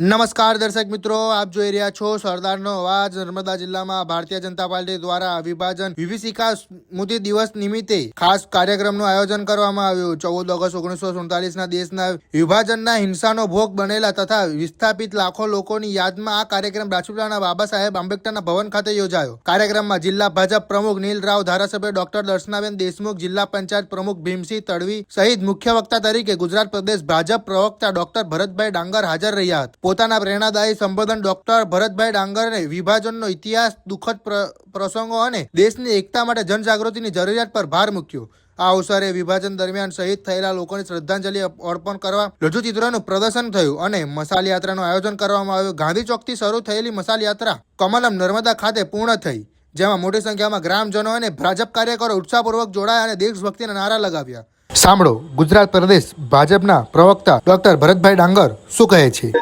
નમસ્કાર દર્શક મિત્રો, આપ જોઈ રહ્યા છો સરદારનો અવાજ નર્મદા જિલ્લામાં ભારતીય જનતા પાર્ટી દ્વારા વિભાજન વિભિષિકા સ્મૃતિ દિવસ નિમિત્તે ખાસ કાર્યક્રમનું આયોજન કરવામાં આવ્યું. ચૌદ ઓગસ્ટ ઓગણીસો સુડતાલીસના દેશના વિભાજનના હિંસાનો ભોગ બનેલા તથા વિસ્થાપિત લાખો લોકોની યાદમાં આ કાર્યક્રમ રાજપીપળાના બાબા સાહેબ આંબેડકરના ભવન ખાતે યોજાયો. કાર્યક્રમમાં જિલ્લા ભાજપ પ્રમુખ નીલ રાવ, ધારાસભ્ય ડોક્ટર દર્શનાબેન દેશમુખ, જિલ્લા પંચાયત પ્રમુખ ભીમસિંહ તડવી સહિત મુખ્ય વક્તા તરીકે ગુજરાત પ્રદેશ ભાજપ પ્રવક્તા ડોક્ટર ભરતભાઈ ડાંગર હાજર રહ્યા હતા. પોતાના પ્રેરણાદાયી સંબોધન ડોક્ટર ભરતભાઈ ડાંગરને વિભાજનનો ઇતિહાસ, દુઃખદ પ્ર- પ્રસંગો અને દેશની એકતા માટે જનજાગૃતિની જરૂરિયાત પર ભાર મૂક્યો. આ અવસરે વિભાજન દરમિયાન શહીદ થયેલા લોકોને શ્રદ્ધાંજલિ અર્પણ કરવા લઘુચિત્રનું પ્રદર્શન થયું અને મસાલ યાત્રાનું આયોજન કરવામાં આવ્યું. ગાંધી ચોકથી શરૂ થયેલી મસાલ યાત્રા કમલમ નર્મદા ખાતે પૂર્ણ થઈ, જેમાં મોટી સંખ્યામાં ગ્રામજનો અને ભાજપ કાર્યકરો ઉત્સાહપૂર્વક જોડાયા અને દેશભક્તિના નારા લગાવ્યા. સાંભળો, ગુજરાત પ્રદેશ ભાજપના પ્રવક્તા ડોક્ટર ભરતભાઈ ડાંગર શું કહે છે?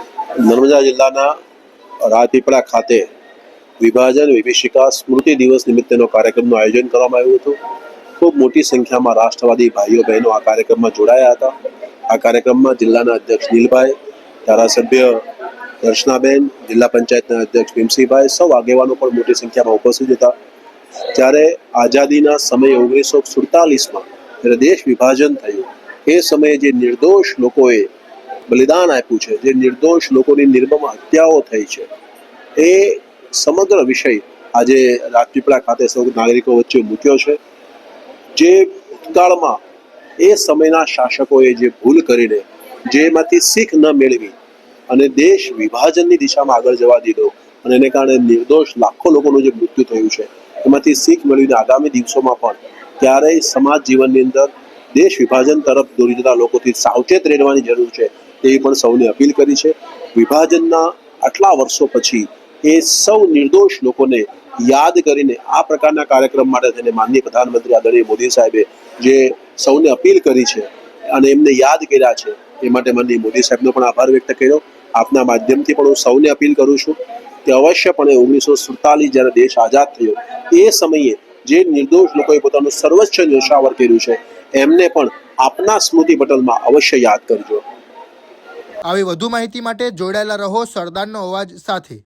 નર્મદા જિલ્લાના રાજપીપળા ખાતે વિભાજન વિભીષિકા સ્મૃતિ દિવસ નિમિત્તેનો કાર્યક્રમનું આયોજન કરવામાં આવ્યું હતું. ખૂબ મોટી સંખ્યામાં રાષ્ટ્રવાદી ભાઈઓ બહેનો આ કાર્યક્રમમાં જોડાયા હતા. આ કાર્યક્રમમાં જિલ્લાના અધ્યક્ષ નીલભાઈ, ધારાસભ્ય દર્શનાબેન, જિલ્લા પંચાયતના અધ્યક્ષ ભીમસિંહભાઈ સૌ આગેવાનો પણ મોટી સંખ્યામાં ઉપસ્થિત હતા. જ્યારે આઝાદીના સમયે ઓગણીસો સુડતાલીસમાં જ્યારે દેશ વિભાજન થયું, એ સમયે જે નિર્દોષ લોકોએ બલિદાન આપ્યું છે, જે નિર્દોષ લોકોની નિર્મમ હત્યાઓ થઈ છે. એ સમગ્ર વિષય આજે રાજપીપળા ખાતે સૌ નાગરિકો વચ્ચે મૂક્યો છે. જે ભૂતકાળમાં એ સમયના શાસકોએ જે ભૂલ કરીને જેમાંથી શીખ ન મેળવી અને દેશ વિભાજનની દિશામાં આગળ જવા દીધો અને એને કારણે નિર્દોષ લાખો લોકોનું જે મૃત્યુ થયું છે, એમાંથી શીખ મેળવીને આગામી દિવસોમાં પણ ક્યારેય સમાજ જીવનની અંદર દેશ વિભાજન તરફ દોરી જતા લોકોથી સાવચેત રહેવાની જરૂર છે તેવી પણ સૌને અપીલ કરી છે. વિભાજનના આટલા વર્ષો પછી એ સૌ નિર્દોષ લોકોને યાદ કરીને આ પ્રકારના કાર્યક્રમ માટે થઈને માનનીય પ્રધાનમંત્રી આદરણીય મોદી સાહેબે જે સૌને અપીલ કરી છે અને એમને યાદ કર્યા છે, એ માટે માનનીય મોદી સાહેબનો પણ આભાર વ્યક્ત કર્યો. આપના માધ્યમથી પણ હું સૌને અપીલ કરું છું કે અવશ્યપણે ઓગણીસો સુડતાલીસ જ્યારે દેશ આઝાદ થયો, એ સમયે જે નિર્દોષ લોકોએ પોતાનું સર્વોચ્ચ ન્યોછાવર કર્યું છે એમને પણ આપના સ્મૃતિ પટલમાં અવશ્ય યાદ કરજો. આવી વધુ માહિતી માટે જોડાયેલા રહો સરદારનો અવાજ સાથે.